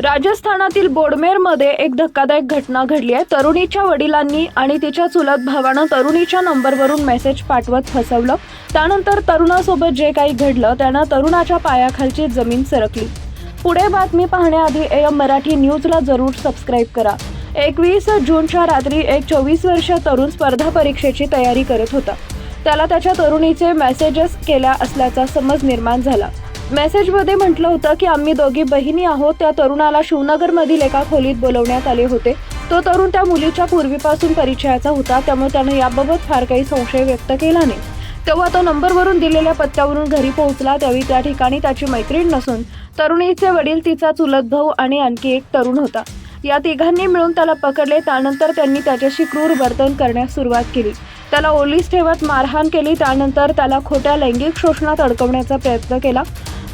राजस्थानातील बोडमेरमध्ये एक धक्कादायक घटना घडली आहे. तरुणीच्या वडिलांनी आणि तिच्या चुलत भावानं तरुणीच्या नंबरवरून मेसेज पाठवत फसवलं. त्यानंतर तरुणासोबत जे काही घडलं त्यानं तरुणाच्या पायाखालची जमीन सरकली. पुढे बातमी पाहण्याआधी एम मराठी न्यूजला जरूर सबस्क्राईब करा. एकवीस जूनच्या रात्री एक चोवीस वर्ष तरुण स्पर्धा परीक्षेची तयारी करत होता. त्याला त्याच्या तरुणीचे मेसेजेस केल्या असल्याचा समज निर्माण झाला. मेसेजमध्ये म्हटलं होतं की आम्ही दोघी बहिणी आहोत. त्या तरुणाला शिवनगरमधील एका खोलीत बोलवण्यात आले होते. तो तरुण त्या मुलीच्या पूर्वीपासून परिचयाचा होता. त्यामुळे त्यानं याबाबत फार काही संशय व्यक्त केला नाही. तेव्हा तो नंबरवरून दिलेल्या पत्त्यावरून घरी पोहोचला. त्यावेळी त्या ठिकाणी त्याची मैत्रीण नसून तरुणीचे वडील तिचा चुलत भाऊ आणि आणखी एक तरुण होता. या तिघांनी मिळून त्याला पकडले. त्यानंतर त्यांनी त्याच्याशी क्रूर वर्तन करण्यास सुरुवात केली. त्याला ओलीस ठेवत मारहाण केली. त्यानंतर त्याला खोट्या लैंगिक शोषणात अडकवण्याचा प्रयत्न केला.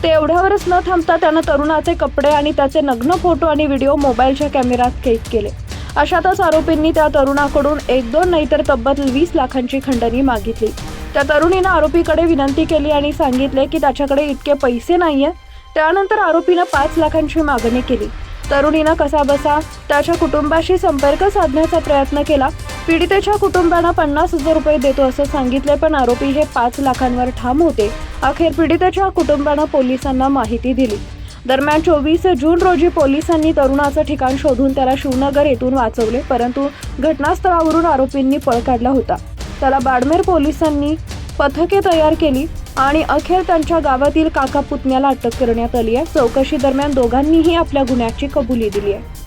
ते एवढ्यावरच न थांबता त्यानं तरुणाचे कपडे आणि त्याचे नग्न फोटो आणि व्हिडिओ मोबाईलच्या कॅमेऱ्यात कैद केले. अशातच आरोपींनी त्या तरुणाकडून एक दोन नाही तर तब्बल वीस लाखांची खंडणी मागितली. त्या तरुणीनं आरोपीकडे विनंती केली आणि सांगितले की त्याच्याकडे इतके पैसे नाही आहे त्यानंतर आरोपीनं पाच लाखांची मागणी केली. तरुणीनं कसाबसा त्याच्या कुटुंबाशी संपर्क साधण्याचा प्रयत्न केला. पीडितेच्या कुटुंबानं पन्नास हजार रुपये देतो असं सांगितले पण आरोपी हे पाच लाखांवर ठाम होते. अखेर पीडितेच्या कुटुंबानं पोलिसांना माहिती दिली. दरम्यान चोवीस जून रोजी पोलिसांनी तरुणाचं ठिकाण शोधून त्याला शिवनगर येथून वाचवले परंतु घटनास्थळावरून आरोपींनी पळ काढला होता. त्याला बाडमेर पोलिसांनी पथके तयार केली. आणि अखेर त्यांच्या गावातील काका पुतण्याला अटक करण्यात आली आहे. चौकशी दरम्यान दोघांनीही आपल्या गुन्ह्याची कबुली दिली आहे.